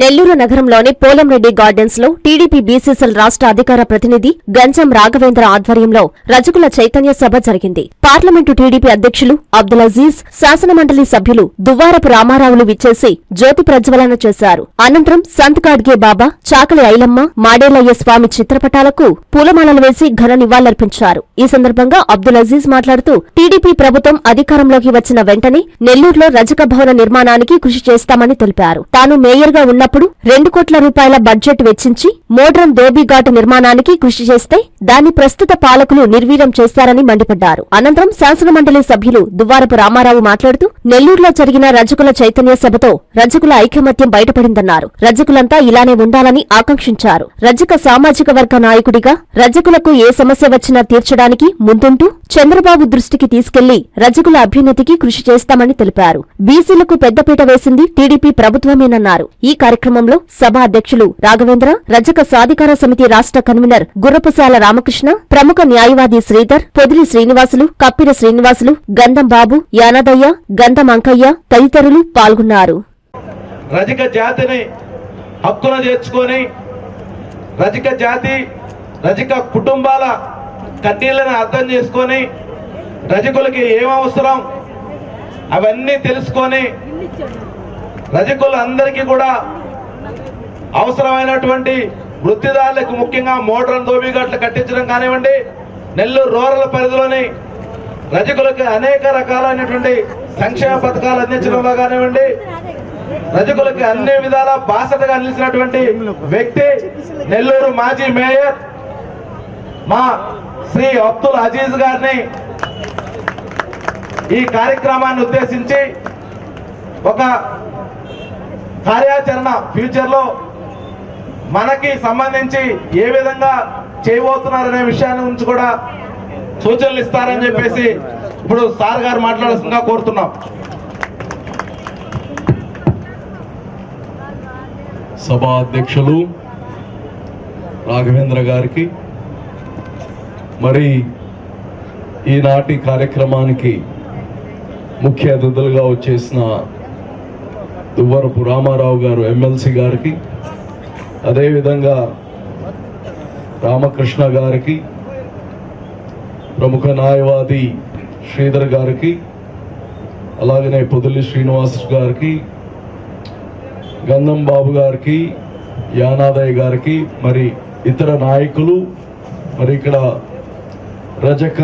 నెల్లూరు నగరంలోని పోలంరెడ్డి గార్డెన్స్లో TDP BCCL రాష్ట్ర అధికార ప్రతినిధి గంజం రాఘవేంద్ర ఆధ్వర్యంలో రజకుల చైతన్య సభ జరిగింది. పార్లమెంటు టీడీపీ అధ్యక్షులు అబ్దుల్ అజీజ్ శాసనమండలి సభ్యులు దువ్వారపు రామారావులు విచ్చేసి జ్యోతి ప్రజ్వలన చేశారు. అనంతరం సంత్ కాడ్గే బాబా చాకలి ఐలమ్మ మాడేలయ్య స్వామి చిత్రపటాలకు పూలమాలలు వేసి ఘన నివాళులర్పించారు. ఈ సందర్భంగా అబ్దుల్ అజీజ్ మాట్లాడుతూ టీడీపీ ప్రభుత్వం అధికారంలోకి వచ్చిన వెంటనే నెల్లూరులో రజక భవన నిర్మాణానికి కృషి చేస్తామని తెలిపారు. తాను మేయర్గా ఉన్నప్పుడు రెండు కోట్ల రూపాయల బడ్జెట్ వెచ్చించి మోడ్రన్ ఘాట్ నిర్మాణానికి కృషి చేస్తే దాన్ని ప్రస్తుత పాలకులు నిర్వీర్యం చేశారని మండిపడ్డారు. అనంతరం శాసనమండలి సభ్యులు దువ్వారపు రామారావు మాట్లాడుతూ నెల్లూరులో జరిగిన రజకుల చైతన్య సభతో రజకుల ఐకమత్యం బయటపడిందన్నారు. రజకులంతా ఇలానే ఉండాలని ఆకాంక్షించారు. రజక సామాజిక వర్గ నాయకుడిగా రజకులకు ఏ సమస్య వచ్చినా తీర్చడానికి ముందుంటూ చంద్రబాబు దృష్టికి తీసుకెళ్ళి రజకుల అభ్యున్నతికి కృషి చేస్తామని తెలిపారు. బీసీలకు పెద్దపీట వేసింది టీడీపీ ప్రభుత్వమేనన్నారు. ఈ కార్యక్రమంలో సభ అధ్యక్షులు రాఘవేంద్ర రజక సాధికార సమితి రాష్ట్ర కన్వీనర్ గుర్రపుసాల రామకృష్ణ ప్రముఖ న్యాయవాది శ్రీధర్ పొదిలి శ్రీనివాసులు కప్పిర శ్రీనివాసులు గంధం బాబు యానదయ్య గంధం అంకయ్య తదితరులు పాల్గొన్నారు. రజక జాతిని హక్కున చేర్చుకొని రజక జాతి రజక కుటుంబాల కన్నీళ్ళని అర్థం చేసుకొని రజకులకి ఏం అవసరం అవన్నీ తెలుసుకొని రజకులు అందరికీ కూడా అవసరమైనటువంటి వృత్తిదారులకు ముఖ్యంగా మోటార్ దోబిగట్లు కట్టించడం కానివ్వండి నెల్లూరు రూరల్ పరిధిలోని రజకులకు అనేక రకాలైనటువంటి సంక్షేమ పథకాలు అందించడంలో కానివ్వండి రజకులకు అన్ని విధాల బాసటగా నిలిచినటువంటి వ్యక్తి నెల్లూరు మాజీ మేయర్ మా శ్రీ అబ్దుల్ అజీజ్ గారిని ఈ కార్యక్రమాన్ని ఉద్దేశించి ఒక కార్యాచరణ ఫ్యూచర్లో మనకి సంబంధించి ఏ విధంగా చేయబోతున్నారనే విషయాన్ని గురించి కూడా సూచనలు ఇస్తారని చెప్పేసి ఇప్పుడు సార్ గారు మాట్లాడాల్సిందిగా కోరుతున్నాం. సభా అధ్యక్షులు రాఘవేంద్ర గారికి మరి ఈనాటి కార్యక్రమానికి ముఖ్య అతిథులుగా వచ్చేసిన దువ్వరపు రామారావు గారు ఎమ్మెల్సీ గారికి అదేవిధంగా రామకృష్ణ గారికి ప్రముఖ న్యాయవాది శ్రీధర్ గారికి అలాగనే పొదిలి శ్రీనివాస్ గారికి గంధం బాబు గారికి యానాదయ్య గారికి మరి ఇతర నాయకులు మరి ఇక్కడ రజక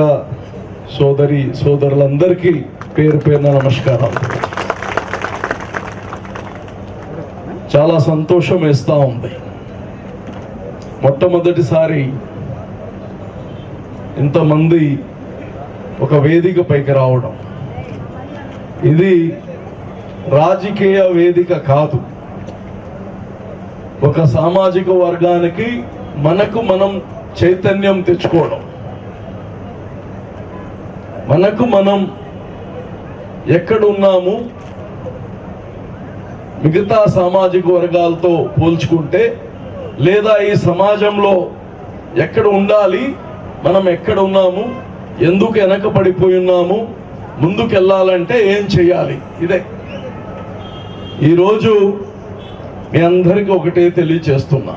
సోదరి సోదరులందరికీ పేరు పేరున నమస్కారం చాలా సంతోషం వేస్తూ ఉంది. మొట్టమొదటిసారి ఇంతమంది ఒక వేదిక పైకి రావడం. ఇది రాజకీయ వేదిక కాదు. ఒక సామాజిక వర్గానికి మనకు మనం చైతన్యం తెచ్చుకోవడం. మనకు మనం ఎక్కడున్నాము? మిగతా సామాజిక వర్గాలతో పోల్చుకుంటే లేదా ఈ సమాజంలో ఎక్కడ ఉండాలి మనం ఎక్కడ ఉన్నాము ఎందుకు వెనకబడిపోయి ఉన్నాము ముందుకు వెళ్ళాలంటే ఏం చేయాలి? ఇదే. ఈరోజు మీ అందరికీ ఒకటే తెలియచేస్తున్నా.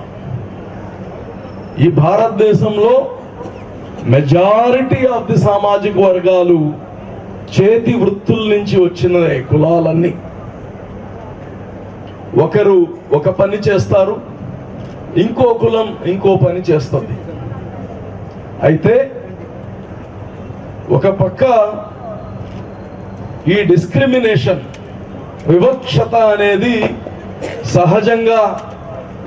ఈ భారతదేశంలో మెజారిటీ ఆఫ్ ది సామాజిక వర్గాలు చేతి వృత్తుల నుంచి వచ్చినదే కులాలన్నీ. ఒకరు ఒక పని చేస్తారు ఇంకో కులం ఇంకో పని చేస్తుంది. అయితే ఒక పక్క ఈ డిస్క్రిమినేషన్ వివక్షత అనేది సహజంగా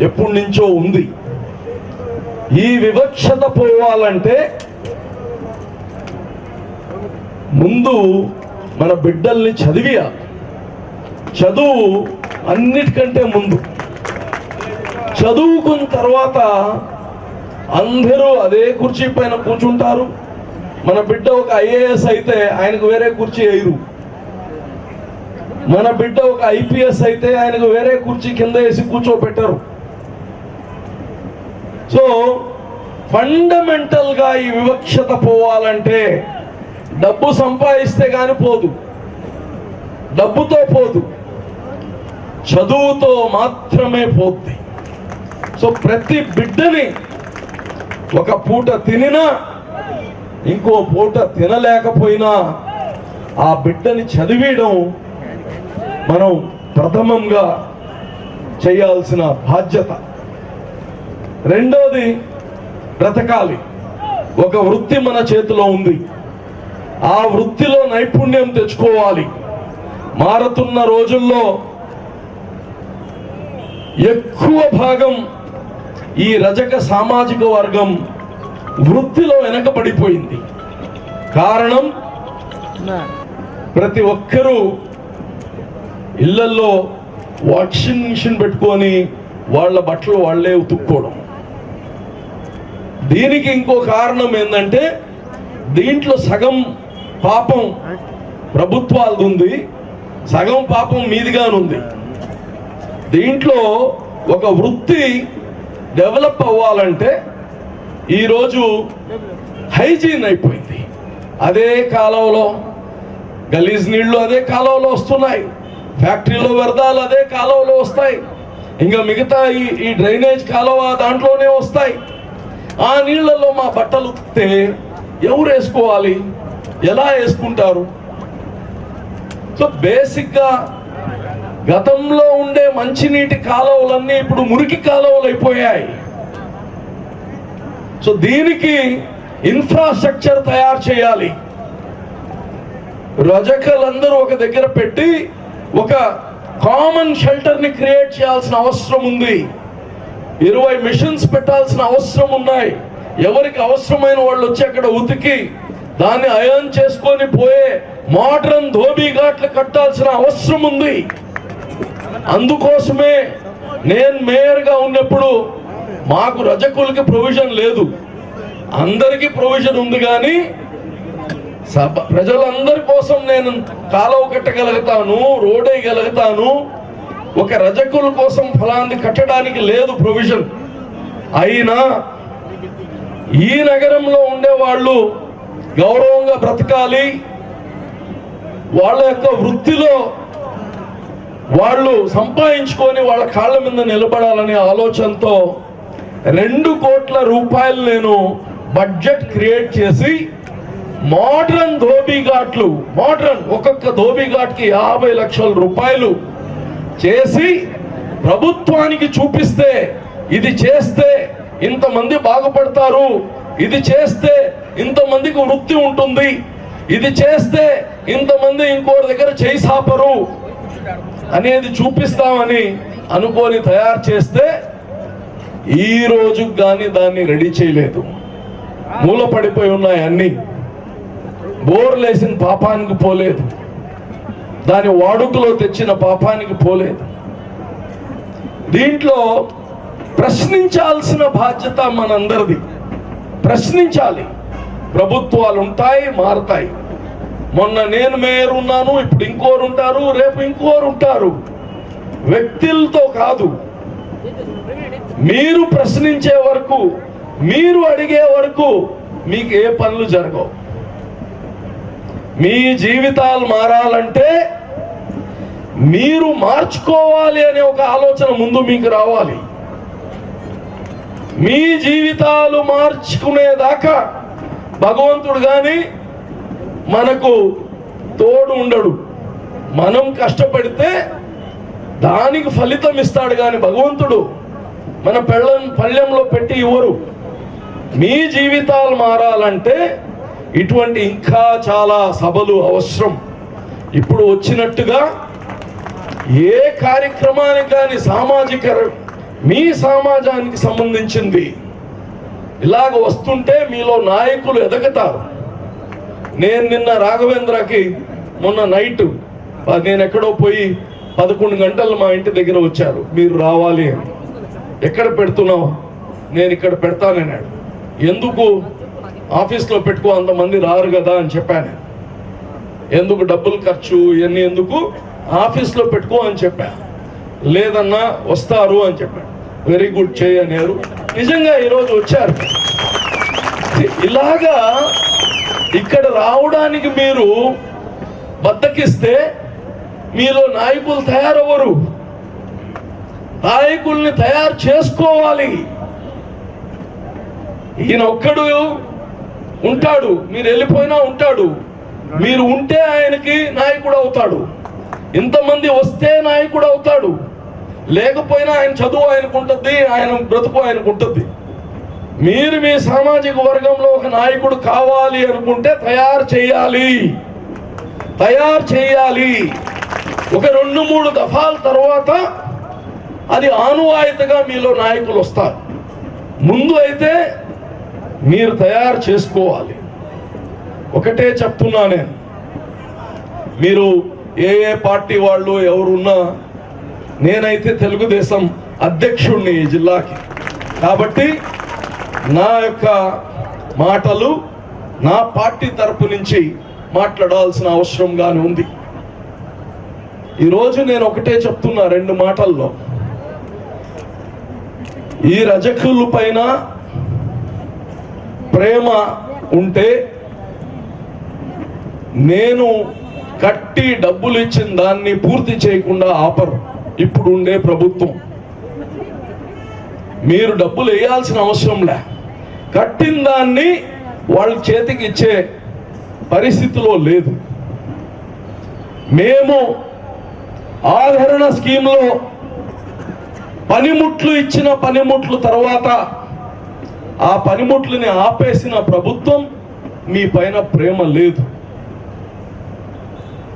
ఎప్పటి నుంచో ఉంది. ఈ వివక్షత పోవాలంటే ముందు మన బిడ్డల్ని చదివియాలి. చదువు అన్నిటికంటే ముందు. చదువుకున్న తర్వాత అందరూ అదే కుర్చీ పైన కూర్చుంటారు. మన బిడ్డ ఒక ఐఏఎస్ అయితే ఆయనకు వేరే కుర్చీ వేయరు. మన బిడ్డ ఒక ఐపీఎస్ అయితే ఆయనకు వేరే కుర్చీ కింద వేసి కూర్చోబెట్టరు. సో ఫండమెంటల్గా ఈ వివక్షత పోవాలంటే డబ్బు సంపాదిస్తే కానీ పోదు. డబ్బుతో పోదు. చదువుతో మాత్రమే పోద్ది సో ప్రతి బిడ్డని ఒక పూట తినినా ఇంకో పూట తినలేకపోయినా ఆ బిడ్డని చదివేయడం మనం ప్రథమంగా చేయాల్సిన బాధ్యత. రెండోది బ్రతకాలి. ఒక వృత్తి మన చేతిలో ఉంది. ఆ వృత్తిలో నైపుణ్యం తెచ్చుకోవాలి. మారుతున్న రోజుల్లో ఎక్కువ భాగం ఈ రజక సామాజిక వర్గం వృత్తిలో వెనకబడిపోయింది. కారణం ప్రతి ఒక్కరూ ఇళ్ళల్లో వాషింగ్ మిషన్ పెట్టుకొని వాళ్ళ బట్టలు వాళ్ళే ఉతుక్కోవడం. దీనికి ఇంకో కారణం ఏంటంటే దీంట్లో సగం పాపం ప్రభుత్వాలది ఉంది సగం పాపం మీదిగానుంది. దీంట్లో ఒక వృత్తి డెవలప్ అవ్వాలంటే ఈరోజు హైజీన్ అయిపోయింది. అదే కాలంలో గలీజ్ నీళ్ళు అదే కాలువలో వస్తున్నాయి. ఫ్యాక్టరీలో వ్యర్థాలు అదే కాలువలో వస్తాయి. ఇంకా మిగతా ఈ ఈ డ్రైనేజ్ కాలువ దాంట్లోనే వస్తాయి. ఆ నీళ్ళలో మా బట్టలు ఉతికితే ఎవరు వేసుకోవాలి? ఎలా వేసుకుంటారు? సో బేసిక్గా గతంలో ముందే మంచినీటి కాలువలన్నీ ఇప్పుడు మురికి కాలువలు అయిపోయాయి సో దీనికి ఇన్ఫ్రాస్ట్రక్చర్ తయారు చేయాలి. రజకలందరూ ఒక దగ్గర పెట్టి ఒక కామన్ షెల్టర్ని క్రియేట్ చేయాల్సిన అవసరం ఉంది. ఇరవై మిషన్స్ పెట్టాల్సిన అవసరం ఉన్నాయి. ఎవరికి అవసరమైన వాళ్ళు వచ్చి అక్కడ ఉతికి దాన్ని అయన్ చేసుకొని పోయే మోడర్న్ ధోబీ ఘాట్లు కట్టాల్సిన అవసరం ఉంది. అందుకోసమే నేను మేయర్గా ఉన్నప్పుడు మాకు రజకులకి ప్రొవిజన్ లేదు. అందరికీ ప్రొవిజన్ ఉంది కానీ సభ ప్రజలందరి కోసం నేను కాలువ కట్టగలుగుతాను రోడ్ వేయగలుగుతాను ఒక రజకుల కోసం ఫలాన్ని కట్టడానికి లేదు ప్రొవిజన్. అయినా ఈ నగరంలో ఉండేవాళ్ళు గౌరవంగా బ్రతకాలి. వాళ్ళ యొక్క వృత్తిలో వాళ్ళు సంపాదించుకొని వాళ్ళ కాళ్ళ మీద నిలబడాలనే ఆలోచనతో రెండు కోట్ల రూపాయలు నేను బడ్జెట్ క్రియేట్ చేసి మోడ్రన్ ధోబీ ఘాట్లు మోడ్రన్ ఒక్కొక్క ధోబీ ఘాట్కి యాభై లక్షల రూపాయలు చేసి ప్రభుత్వానికి చూపిస్తే ఇది చేస్తే ఇంతమంది బాగుపడతారు ఇది చేస్తే ఇంతమందికి వృత్తి ఉంటుంది ఇది చేస్తే ఇంతమంది ఇంకోటి దగ్గర చేయి సాపరు అనేది చూపిస్తామని అనుకొని తయారు చేస్తే ఈ రోజు కానీ దాన్ని రెడీ చేయలేదు. మూల పడిపోయి ఉన్నాయి అన్ని. బోర్లేసిన పాపానికి పోలేదు. దాని వాడుకలో తెచ్చిన పాపానికి పోలేదు. దీంట్లో ప్రశ్నించాల్సిన బాధ్యత మనందరిది. ప్రశ్నించాలి. ప్రభుత్వాలు ఉంటాయి మారతాయి. మొన్న నేను మేయర్ ఉన్నాను ఇప్పుడు ఇంకోరు ఉంటారు రేపు ఇంకోరు ఉంటారు వ్యక్తులతో కాదు. మీరు ప్రశ్నించే వరకు మీరు అడిగే వరకు మీకు ఏ పనులు జరగవు. మీ జీవితాలు మారాలంటే మీరు మార్చుకోవాలి అనే ఒక ఆలోచన ముందు మీకు రావాలి. మీ జీవితాలు మార్చుకునేదాకా భగవంతుడు కానీ మనకు తోడు ఉండడు. మనం కష్టపడితే దానికి ఫలితం ఇస్తాడు కానీ భగవంతుడు మన పెళ్ళం పళ్ళెంలో పెట్టి ఇవ్వరు. మీ జీవితాలు మారాలంటే ఇటువంటి ఇంకా చాలా సభలు అవసరం. ఇప్పుడు వచ్చినట్టుగా ఏ కార్యక్రమానికి కానీ సామాజిక మీ సమాజానికి సంబంధించింది. ఇలాగ వస్తుంటే మీలో నాయకులు ఎదగతారు. నేను నిన్న రాఘవేంద్రకి మొన్న నైట్ నేను ఎక్కడో పోయి పదకొండు గంటలు మా ఇంటి దగ్గర వచ్చారు మీరు రావాలి అని. ఎక్కడ పెడుతున్నావు? నేను ఇక్కడ పెడతానన్నాడు. ఎందుకు? ఆఫీస్లో పెట్టుకో అంతమంది రారు కదా అని చెప్పాను. ఎందుకు డబ్బులు ఖర్చు ఇవన్నీ ఎందుకు? ఆఫీస్లో పెట్టుకో అని చెప్పా. లేదన్నా వస్తారు అని చెప్పాడు వెరీ గుడ్ చేయి అన్నారు నిజంగా ఈరోజు వచ్చారు. ఇలాగా ఇక్కడ రావడానికి మీరు బద్దకిస్తే మీలో నాయకులు తయారవ్వరు. నాయకుల్ని తయారు చేసుకోవాలి. ఈయన ఒక్కడు ఉంటాడు. మీరు వెళ్ళిపోయినా ఉంటాడు. మీరు ఉంటే ఆయనకి నాయకుడు అవుతాడు. ఇంతమంది వస్తే నాయకుడు అవుతాడు. లేకపోయినా ఆయన చదువు ఆయనకు ఉంటుంది ఆయన బ్రతుకు ఆయనకు ఉంటుంది మీరు మీ సామాజిక వర్గంలో ఒక నాయకుడు కావాలి అనుకుంటే తయారు చేయాలి. తయారు చేయాలి. ఒక రెండు మూడు దఫాల తర్వాత అది ఆనువాయితగా మీలో నాయకులు వస్తారు. ముందు అయితే మీరు తయారు చేసుకోవాలి. ఒకటే చెప్తున్నా నేను. మీరు ఏ ఏ పార్టీ వాళ్ళు ఎవరున్నా నేనైతే తెలుగుదేశం అధ్యక్షుడిని ఈ జిల్లాకి. కాబట్టి నా యొక్క మాటలు నా పార్టీ తరపు నుంచి మాట్లాడాల్సిన అవసరంగానే ఉంది. ఈరోజు నేను ఒకటే చెప్తున్నా రెండు మాటల్లో. ఈ రజకుల పైన ప్రేమ ఉంటే నేను కట్టి డబ్బులు ఇచ్చిన దాన్ని పూర్తి చేయకుండా ఆపరు. ఇప్పుడు ఉండే ప్రభుత్వం. మీరు డబ్బులు వేయాల్సిన అవసరం లే. కట్టిన దాన్ని వాళ్ళ చేతికి ఇచ్చే పరిస్థితిలో లేదు. మేము ఆదరణ స్కీమ్లో పనిముట్లు ఇచ్చిన పనిముట్లు తర్వాత ఆ పనిముట్లని ఆపేసిన ప్రభుత్వం మీ పైన ప్రేమ లేదు.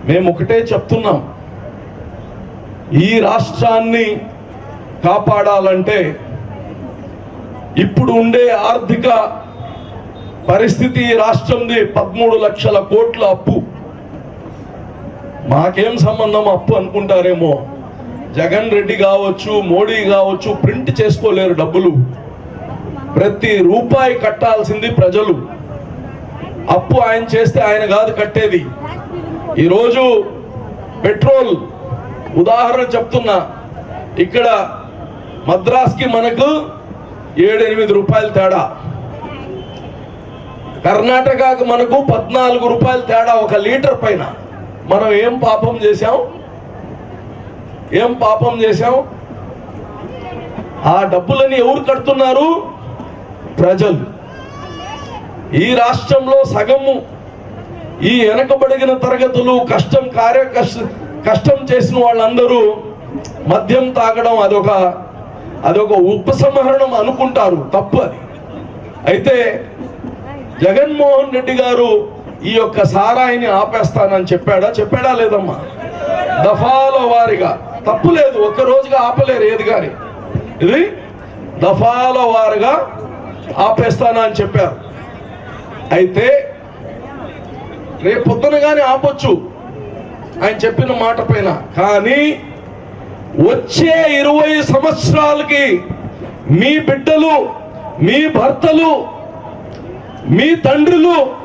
మేము ఒకటే చెప్తున్నాం. ఈ రాష్ట్రాన్ని కాపాడాలంటే ఇప్పుడు ఉండే ఆర్థిక పరిస్థితి రాష్ట్రంది పదమూడు లక్షల కోట్ల అప్పు. మాకేం సంబంధం అప్పు అనుకుంటారేమో? జగన్ రెడ్డి కావచ్చు మోడీ కావచ్చు ప్రింట్ చేసుకోలేరు డబ్బులు. ప్రతి రూపాయి కట్టాల్సింది ప్రజలు. అప్పు ఆయన చేస్తే ఆయన కాదు కట్టేది. ఈరోజు పెట్రోల్ ఉదాహరణ చెప్తున్నా. ఇక్కడ మద్రాస్కి మనకు ఏడు ఎనిమిది రూపాయలు తేడా. కర్ణాటకకు మనకు పద్నాలుగు రూపాయలు తేడా ఒక లీటర్ పైన. మనం ఏం పాపం చేశాం? ఏం పాపం చేశాం? ఆ డబ్బులని ఎవరు కడుతున్నారు? ప్రజలు. ఈ రాష్ట్రంలో సగము ఈ వెనకబడిన తరగతులు కష్టం కార్య కష్టం చేసిన వాళ్ళందరూ మద్యం తాగడం అదొక అదొక ఉపసంహరణం అనుకుంటారు తప్పు అది. అయితే జగన్మోహన్ రెడ్డి గారు ఈ యొక్క సారాయిని ఆపేస్తానని చెప్పాడా? చెప్పాడా లేదమ్మా? దఫాల వారిగా. తప్పు లేదు ఒక్క రోజుగా ఆపలేరు ఏది కానీ ఇది దఫాల వారుగా ఆపేస్తానని చెప్పారు. అయితే రేపు పొద్దున కానీ ఆపొచ్చు ఆయన చెప్పిన మాట పైన. కానీ వచ్చే ఇరవై సంవత్సరాలకి మీ బిడ్డలు మీ భర్తలు మీ తండ్రులు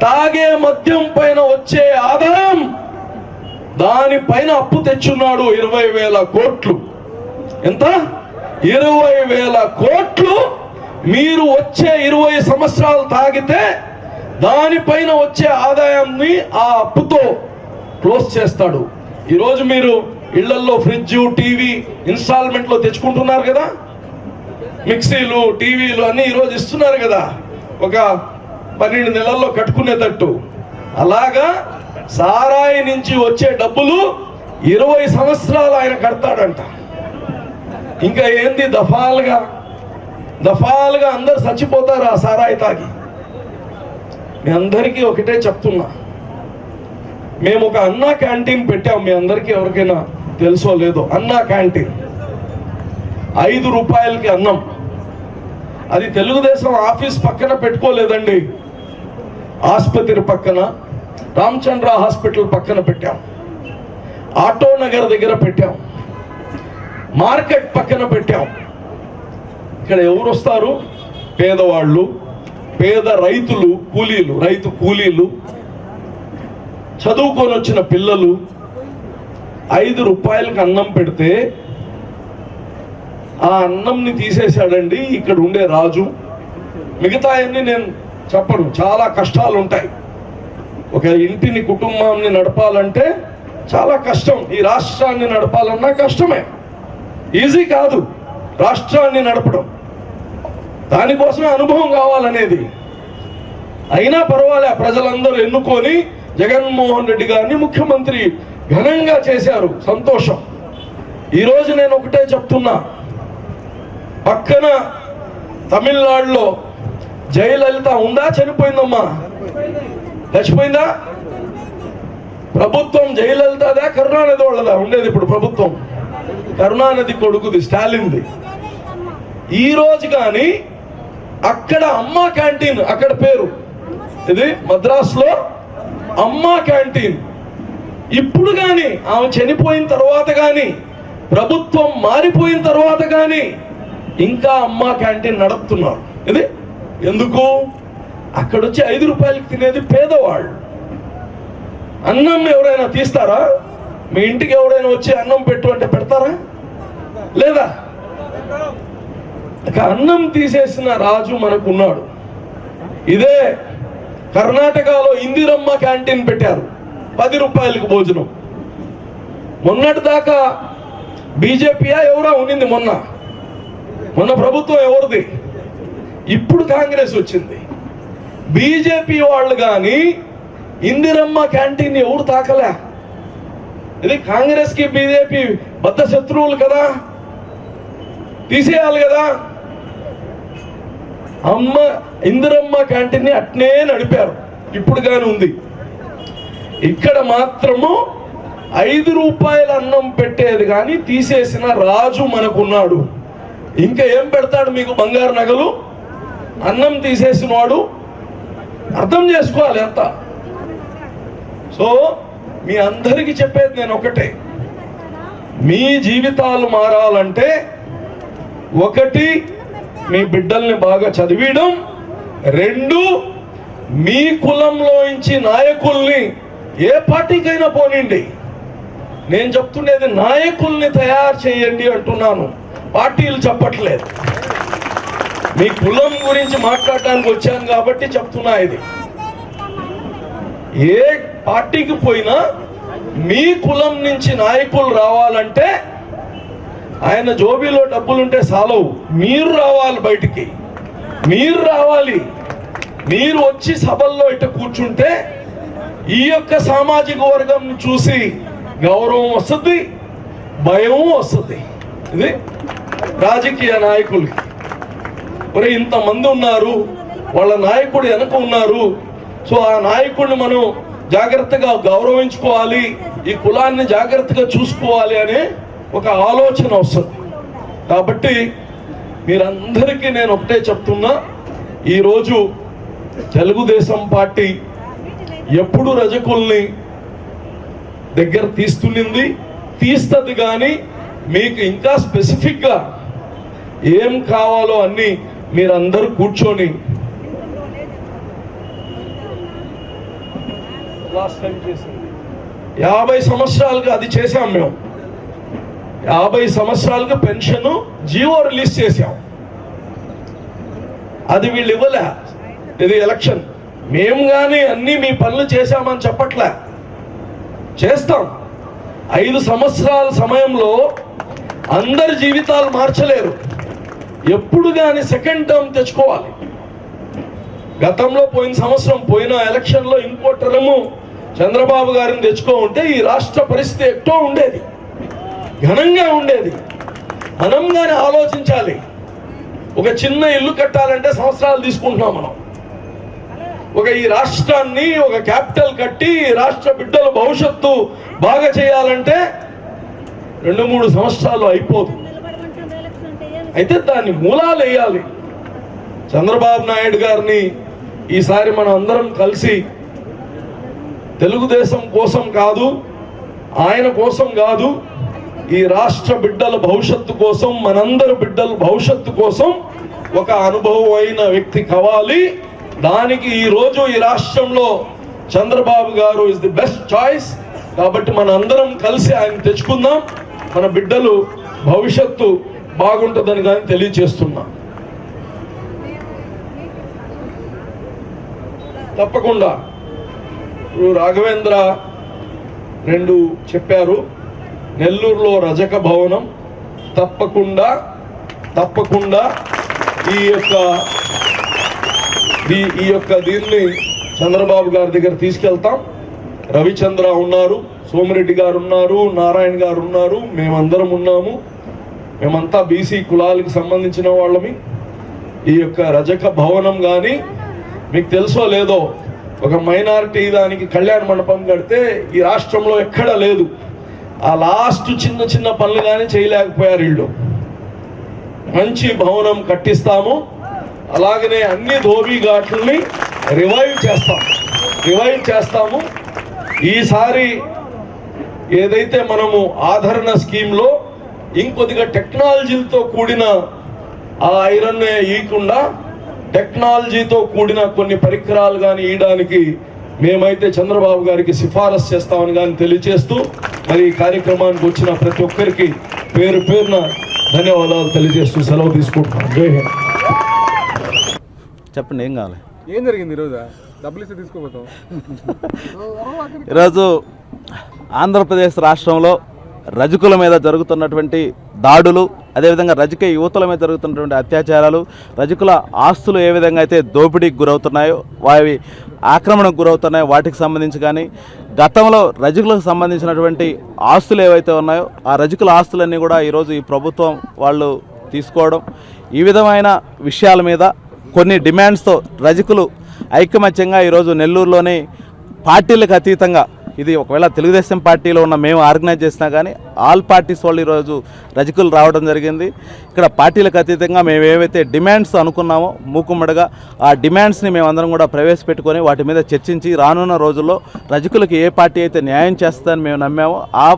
తాగే మద్యం పైన వచ్చే ఆదాయం దానిపైన అప్పు తెచ్చున్నాడు ఇరవై వేల కోట్లు. ఎంత? ఇరవై వేల కోట్లు మీరు వచ్చే ఇరవై సంవత్సరాలు తాగితే దానిపైన వచ్చే ఆదాయాన్ని ఆ అప్పుతో క్లోజ్ చేస్తాడు. ఈరోజు మీరు ఇళ్ళల్లో ఫ్రిడ్జ్ టీవీ ఇన్స్టాల్మెంట్లో తెచ్చుకుంటున్నారు కదా? మిక్సీలు టీవీలు అన్ని ఈరోజు ఇస్తున్నారు కదా? ఒక పన్నెండు నెలల్లో కట్టుకునేటట్టు. అలాగా సారాయి నుంచి వచ్చే డబ్బులు ఇరవై సంవత్సరాలు ఆయన కడతాడంట. ఇంకా ఏంది దఫాలుగా? దఫాలుగా అందరు చచ్చిపోతారు ఆ సారాయి తాగి. మీ అందరికీ ఒకటే చెప్తున్నా. మేము ఒక అన్నా క్యాంటీన్ పెట్టాం మీ అందరికీ ఎవరికైనా. తెలుసో లేదో అన్నా క్యాంటీన్. ఐదు రూపాయలకి అన్నం. అది తెలుగుదేశం ఆఫీస్ పక్కన పెట్టుకోలేదండి. ఆసుపత్రి పక్కన రామచంద్ర హాస్పిటల్ పక్కన పెట్టాం. ఆటో నగర్ దగ్గర పెట్టాం. మార్కెట్ పక్కన పెట్టాం. ఇక్కడ ఎవరు వస్తారు పేదవాళ్ళు పేద రైతులు కూలీలు రైతు కూలీలు చదువుకొని వచ్చిన పిల్లలు ఐదు రూపాయలకి అన్నం పెడితే ఆ అన్నంని తీసేశాడండి ఇక్కడ ఉండే రాజు. మిగతా అన్ని నేను చెప్పను చాలా కష్టాలు ఉంటాయి ఒక ఇంటిని కుటుంబాన్ని నడపాలంటే చాలా కష్టం. ఈ రాష్ట్రాన్ని నడపాలన్నా కష్టమే. ఈజీ కాదు రాష్ట్రాన్ని నడపడం. దానికోసమే అనుభవం కావాలనేది. అయినా పర్వాలే ప్రజలందరూ ఎన్నుకొని జగన్మోహన్ రెడ్డి గారిని ముఖ్యమంత్రి ఘనంగా చేశారు. సంతోషం. ఈరోజు నేను ఒకటే చెప్తున్నా. పక్కన తమిళనాడులో జయలలిత ఉందా? చనిపోయిందమ్మా. చచ్చిపోయిందా? ప్రభుత్వం జయలలితదా కరుణానిధి వాళ్ళదా. ఉండేది ఇప్పుడు ప్రభుత్వం. కరుణానిధి కొడుకుది స్టాలిన్ది. ఈ రోజు కానీ అక్కడ అమ్మా క్యాంటీన్ అక్కడ పేరు. ఇది మద్రాసులో అమ్మా క్యాంటీన్. ఇప్పుడు కానీ ఆమె చనిపోయిన తర్వాత కానీ ప్రభుత్వం మారిపోయిన తర్వాత కానీ ఇంకా అమ్మ క్యాంటీన్ నడుపుతున్నారు. ఇది ఎందుకు? అక్కడ వచ్చి ఐదు రూపాయలకి తినేది పేదవాళ్ళు. అన్నం ఎవరైనా తీస్తారా? మీ ఇంటికి ఎవరైనా వచ్చి అన్నం పెట్టు అంటే పెడతారా? లేదా? అన్నం తీసేసిన రాజు మనకు ఉన్నాడు ఇదే కర్ణాటకలో ఇందిరమ్మ క్యాంటీన్ పెట్టారు. పది రూపాయలకు భోజనం. మొన్నటి దాకా బీజేపీయా ఎవరా ఉండింది మొన్న. మొన్న ప్రభుత్వం ఎవరిది? ఇప్పుడు కాంగ్రెస్ వచ్చింది. బీజేపీ వాళ్ళు కానీ ఇందిరమ్మ క్యాంటీన్ ఎవరు తాకలే? ఇది కాంగ్రెస్కి బీజేపీ బద్ద శత్రువులు కదా? తీసేయాలి కదా? అమ్మ ఇందిరమ్మ క్యాంటీన్ని అట్నే నడిపారు. ఇప్పుడు కానీ ఉంది. ఇక్కడ మాత్రము ఐదు రూపాయల అన్నం పెట్టేది కానీ తీసేసిన రాజు మనకున్నాడు. ఇంకా ఏం పెడతాడు మీకు బంగారు నగలు? అన్నం తీసేసిన వాడు అర్థం చేసుకోవాలి ఎంత సో మీ అందరికీ చెప్పేది నేను ఒకటే మీ జీవితాలు మారాలంటే ఒకటి మీ బిడ్డల్ని బాగా చదివియడం. రెండు మీ కులంలో నుంచి నాయకుల్ని ఏ పార్టీకైనా పోనిండి. నేను చెప్తుండేది నాయకుల్ని తయారు చేయండి అంటున్నాను. పార్టీలు చెప్పట్లేదు. మీ కులం గురించి మాట్లాడడానికి వచ్చాను కాబట్టి చెప్తున్నా ఇది. ఏ పార్టీకి పోయినా మీ కులం నుంచి నాయకులు రావాలంటే ఆయన జోబీలో డబ్బులుంటే సాలవు. మీరు రావాలి బయటికి. మీరు రావాలి. మీరు వచ్చి సభల్లో ఇట్ట కూర్చుంటే ఈ యొక్క సామాజిక వర్గం చూసి గౌరవం వస్తుంది భయం వస్తుంది. ఇది రాజకీయ నాయకులకి. మరి ఇంతమంది ఉన్నారు వాళ్ళ నాయకుడు వెనక ఉన్నారు. సో ఆ నాయకుడిని మనం జాగ్రత్తగా గౌరవించుకోవాలి ఈ కులాన్ని జాగ్రత్తగా చూసుకోవాలి అనే ఒక ఆలోచన వస్తుంది. కాబట్టి మీరందరికీ నేను ఒకటే చెప్తున్నా ఈరోజు తెలుగుదేశం పార్టీ ఎప్పుడు రజకుల్ని దగ్గర తీస్తున్నింది తీస్తుంది కానీ మీకు ఇంకా స్పెసిఫిక్గా ఏం కావాలో అన్ని మీరందరూ కూర్చొని యాభై సంవత్సరాలుగా అది చేశాం మేము. యాభై సంవత్సరాలుగా పెన్షన్ జీవో రిలీజ్ చేశాం. అది వీళ్ళు ఇవ్వలే. ఇది ఎలక్షన్. మేము కానీ అన్నీ మీ పనులు చేశామని చెప్పట్లే. చేస్తాం. ఐదు సంవత్సరాల సమయంలో అందరి జీవితాలు మార్చలేరు. ఎప్పుడు కానీ సెకండ్ టర్మ్ తెచ్చుకోవాలి. గతంలో పోయిన సంవత్సరం పోయిన ఎలక్షన్లో ఇంకో టర్ము చంద్రబాబు గారిని తెచ్చుకో ఉంటే ఈ రాష్ట్ర పరిస్థితి ఎట్టో ఉండేది. ఘనంగా ఉండేది. మనం కానీ ఆలోచించాలి. ఒక చిన్న ఇల్లు కట్టాలంటే సంవత్సరాలు తీసుకుంటున్నాం మనం. ఒక ఈ రాష్ట్రాన్ని ఒక క్యాపిటల్ కట్టి ఈ రాష్ట్ర బిడ్డల భవిష్యత్తు బాగా చేయాలంటే రెండు మూడు సంవత్సరాలు అయిపోదు. అయితే దాన్ని మూలాలు వేయాలి. చంద్రబాబు నాయుడు గారిని ఈసారి మనం అందరం కలిసి తెలుగుదేశం కోసం కాదు ఆయన కోసం కాదు ఈ రాష్ట్ర బిడ్డల భవిష్యత్తు కోసం మనందరి బిడ్డల భవిష్యత్తు కోసం ఒక అనుభవం అయిన వ్యక్తి కావాలి. దానికి ఈరోజు ఈ రాష్ట్రంలో చంద్రబాబు గారు ఇస్ ది బెస్ట్ చాయిస్ కాబట్టి మన అందరం కలిసి ఆయన తెచ్చుకుందాం. మన బిడ్డలు భవిష్యత్తు బాగుంటుందని కానీ తెలియచేస్తున్నా. తప్పకుండా. ఇప్పుడు రాఘవేంద్ర రెండు చెప్పారు. నెల్లూరులో రజక భవనం. తప్పకుండా తప్పకుండా ఈ యొక్క ఈ- ఈ యొక్క దీన్ని చంద్రబాబు గారి దగ్గర తీసుకెళ్తాం. రవిచంద్ర ఉన్నారు సోమిరెడ్డి గారు ఉన్నారు నారాయణ గారు ఉన్నారు మేమందరం ఉన్నాము. మేమంతా బీసీ కులాలకు సంబంధించిన వాళ్ళమి. ఈ యొక్క రజక భవనం కానీ మీకు తెలుసో లేదో ఒక మైనారిటీ దానికి కళ్యాణ మండపం కడితే ఈ రాష్ట్రంలో ఎక్కడా లేదు. ఆ లాస్ట్ చిన్న చిన్న పనులు కానీ చేయలేకపోయారు వీళ్ళు. మంచి భవనం కట్టిస్తాము. అలాగనే అన్ని ధోబీ ఘాట్లని రివైవ్ చేస్తాం. రివైవ్ చేస్తాము. ఈసారి ఏదైతే మనము ఆదరణ స్కీమ్లో ఇంకొద్దిగా టెక్నాలజీలతో కూడిన ఆ ఐరన్ ఇయకుండా టెక్నాలజీతో కూడిన కొన్ని పరికరాలు కానీ ఇయడానికి మేమైతే చంద్రబాబు గారికి సిఫారసు చేస్తామని కానీ తెలియజేస్తూ మరి ఈ కార్యక్రమానికి వచ్చిన ప్రతి ఒక్కరికి పేరు పేరున ధన్యవాదాలు తెలియజేస్తూ సెలవు తీసుకుంటున్నాను జై హింద్. చెప్పండి ఏం కావాలి? ఏం జరిగింది ఈరోజు? డబ్బులు ఇస్తే తీసుకోపోతాం ఈరోజు ఆంధ్రప్రదేశ్ రాష్ట్రంలో రజకుల మీద జరుగుతున్నటువంటి దాడులు అదేవిధంగా రజక యువతుల మీద జరుగుతున్నటువంటి అత్యాచారాలు రజకుల ఆస్తులు ఏ విధంగా అయితే దోపిడీకి గురవుతున్నాయో వావి ఆక్రమణకు గురవుతున్నాయో వాటికి సంబంధించి కానీ గతంలో రజకులకు సంబంధించినటువంటి ఆస్తులు ఏవైతే ఉన్నాయో ఆ రజకుల ఆస్తులన్నీ కూడా ఈరోజు ఈ ప్రభుత్వం వాళ్ళు తీసుకోవడం ఈ విధమైన విషయాల మీద కొన్ని డిమాండ్స్తో రజకులు ఐకమత్యంగా ఈరోజు నెల్లూరులోని పార్టీలకు అతీతంగా ఇది ఒకవేళ తెలుగుదేశం పార్టీలో ఉన్న మేము ఆర్గనైజ్ చేసినా కానీ ఆల్ పార్టీస్ వాళ్ళు ఈరోజు రజకులు రావడం జరిగింది. ఇక్కడ పార్టీలకు అతీతంగా మేము ఏవైతే డిమాండ్స్ అనుకున్నామో మూకుమ్మడిగా ఆ డిమాండ్స్ని మేమందరం కూడా ప్రవేశపెట్టుకొని వాటి మీద చర్చించి రానున్న రోజుల్లో రజకులకు ఏ పార్టీ అయితే న్యాయం చేస్తుందని మేము నమ్మామో ఆ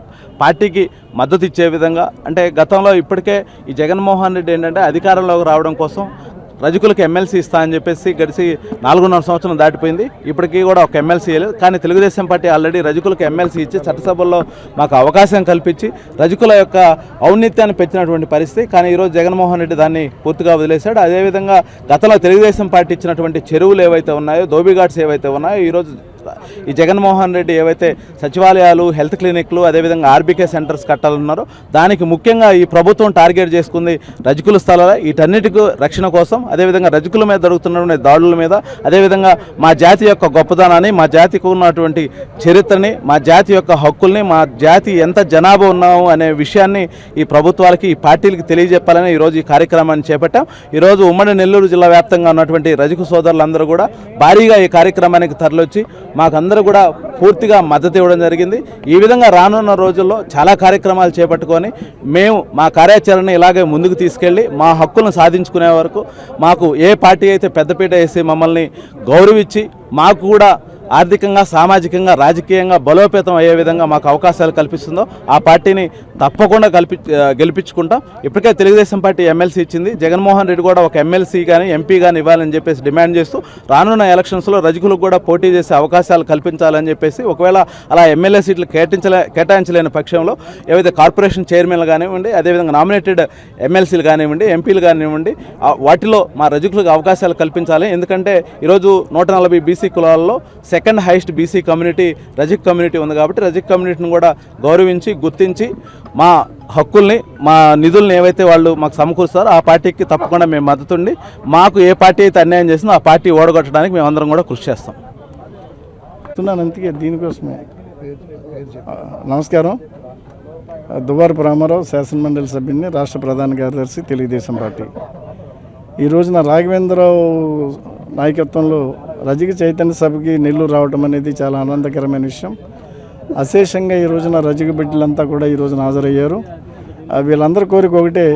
పార్టీకి మద్దతు ఇచ్చే విధంగా అంటే గతంలో ఇప్పటికే ఈ జగన్మోహన్ రెడ్డి ఏంటంటే అధికారంలోకి రావడం కోసం రజకులకు ఎమ్మెల్సీ ఇస్తా అని చెప్పేసి గడిచి నాలుగున్నర సంవత్సరం దాటిపోయింది. ఇప్పటికీ కూడా ఒక ఎమ్మెల్సీ లేదు కానీ తెలుగుదేశం పార్టీ ఆల్రెడీ రజకులకు ఎమ్మెల్సీ ఇచ్చి చట్టసభల్లో మాకు అవకాశం కల్పించి రజకుల యొక్క ఔన్నత్యాన్ని పెంచినటువంటి పరిస్థితి. కానీ ఈరోజు జగన్మోహన్ రెడ్డి దాన్ని పూర్తిగా వదిలేశాడు. అదేవిధంగా గతంలో తెలుగుదేశం పార్టీ ఇచ్చినటువంటి చెరువులు ఏవైతే ఉన్నాయో ధోబిఘాట్స్ ఏవైతే ఉన్నాయో ఈరోజు ఈ జగన్మోహన్ రెడ్డి ఏవైతే సచివాలయాలు హెల్త్ క్లినిక్లు అదేవిధంగా ఆర్బీకే సెంటర్స్ కట్టాలన్నారో దానికి ముఖ్యంగా ఈ ప్రభుత్వం టార్గెట్ చేసుకుంది రజకుల స్థలాలు వీటన్నిటికి రక్షణ కోసం అదేవిధంగా రజకుల మీద జరుగుతున్నటువంటి దాడుల మీద అదేవిధంగా మా జాతి యొక్క గొప్పదనాన్ని మా జాతికి ఉన్నటువంటి చరిత్రని మా జాతి యొక్క హక్కుల్ని మా జాతి ఎంత జనాభా ఉన్నాము అనే విషయాన్ని ఈ ప్రభుత్వాలకి ఈ పార్టీలకి తెలియజెప్పాలని ఈరోజు ఈ కార్యక్రమాన్ని చేపట్టాం. ఈరోజు ఉమ్మడి నెల్లూరు జిల్లా వ్యాప్తంగా ఉన్నటువంటి రజకు సోదరులందరూ కూడా భారీగా ఈ కార్యక్రమానికి తరలివచ్చి మాకందరూ కూడా పూర్తిగా మద్దతు ఇవ్వడం జరిగింది. ఈ విధంగా రానున్న రోజుల్లో చాలా కార్యక్రమాలు చేపట్టుకొని మేము మా కార్యాచరణ ఇలాగే ముందుకు తీసుకెళ్ళి మా హక్కులను సాధించుకునే వరకు మాకు ఏ పార్టీ అయితే పెద్దపీట వేసి మమ్మల్ని గౌరవించి మాకు కూడా ఆర్థికంగా సామాజికంగా రాజకీయంగా బలోపేతం అయ్యే విధంగా మాకు అవకాశాలు కల్పిస్తుందో ఆ పార్టీని తప్పకుండా కల్పి గెలిపించుకుంటాం. ఇప్పటికే తెలుగుదేశం పార్టీ ఎమ్మెల్సీ ఇచ్చింది. జగన్మోహన్ రెడ్డి కూడా ఒక ఎమ్మెల్సీ కానీ ఎంపీ కానీ ఇవ్వాలని చెప్పేసి డిమాండ్ చేస్తూ రానున్న ఎలక్షన్స్లో రజకులకు కూడా పోటీ చేసే అవకాశాలు కల్పించాలని చెప్పేసి ఒకవేళ అలా ఎమ్మెల్యే సీట్లు కేటాయించలే కేటాయించలేని పక్షంలో ఏవైతే కార్పొరేషన్ చైర్మన్లు కానివ్వండి అదేవిధంగా నామినేటెడ్ ఎమ్మెల్సీలు కానివ్వండి ఎంపీలు కానివ్వండి వాటిలో మా రజకులకు అవకాశాలు కల్పించాలి. ఎందుకంటే ఈరోజు నూట నలభై బీసీ కులాల్లో second highest BC community Rajak community ఉంది కాబట్టి రజక్ కమ్యూనిటీని కూడా గౌరవించి గుర్తించి మా హక్కుల్ని మా నిధుల్ని ఏవైతే వాళ్ళు మాకు సమకూరుస్తారో ఆ పార్టీకి తప్పకుండా మేము మద్దతుండి మాకు ఏ పార్టీ అయితే అన్యాయం చేసిందో ఆ పార్టీ ఓడగొట్టడానికి మేమందరం కూడా కృషి చేస్తాం. చెప్తున్నాను అందుకే దీనికోసమే. నమస్కారం. దువ్వారపు రామారావు శాసనమండలి సభ్యుని రాష్ట్ర ప్రధాన కార్యదర్శి తెలుగుదేశం పార్టీ. ఈ రోజున రాఘవేంద్రరావు నాయకత్వంలో రజక చైతన్య సభకి నెల్లూరు రావడం అనేది చాలా ఆనందకరమైన విషయం. అశేషంగా ఈ రోజున రజక బిడ్డలంతా కూడా ఈ రోజున హాజరయ్యారు. వీళ్ళందరి కోరిక ఒకటే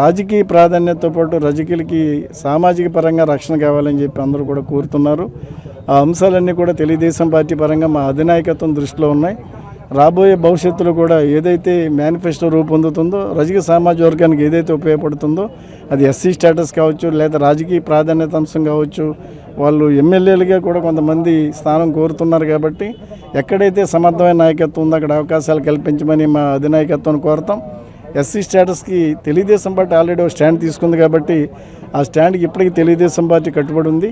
రాజకీయ ప్రాధాన్యతతో పాటు రజకీయులకి సామాజిక పరంగా రక్షణ కావాలని చెప్పి అందరూ కూడా కోరుతున్నారు. ఆ అంశాలన్నీ కూడా తెలుగుదేశం పార్టీ పరంగా మా అధినాయకత్వం దృష్టిలో ఉన్నాయి. రాబోయే భవిష్యత్తులో కూడా ఏదైతే మేనిఫెస్టో రూపొందుతుందో రజక సామాజిక వర్గానికి ఏదైతే ఉపయోగపడుతుందో అది ఎస్సీ స్టేటస్ కావచ్చు లేదా రాజకీయ ప్రాధాన్యత అంశం కావచ్చు వాళ్ళు ఎమ్మెల్యేలుగా కూడా కొంతమంది స్థానం కోరుతున్నారు కాబట్టి ఎక్కడైతే సమర్థమైన నాయకత్వం ఉందో అక్కడ అవకాశాలు కల్పించమని మా అధినాయకత్వాన్ని కోరుతాం. ఎస్సీ స్టేటస్కి తెలుగుదేశం పార్టీ ఆల్రెడీ ఒక స్టాండ్ తీసుకుంది కాబట్టి ఆ స్టాండ్కి ఇప్పటికీ తెలుగుదేశం పార్టీ కట్టుబడి ఉంది.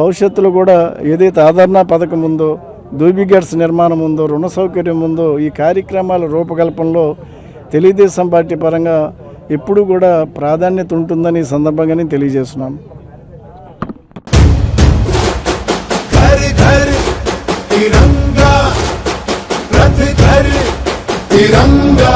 భవిష్యత్తులో కూడా ఏదైతే ఆదరణ పథకం ఉందో దూబిగడ్స్ నిర్మాణం ఉందో రుణ సౌకర్యం ఉందో ఈ కార్యక్రమాల రూపకల్పనలో తెలుగుదేశం పార్టీ పరంగా ఎప్పుడు కూడా ప్రాధాన్యత ఉంటుందని సందర్భంగానే తెలియజేస్తున్నాను. तिरंगा रथ घर तिरंगा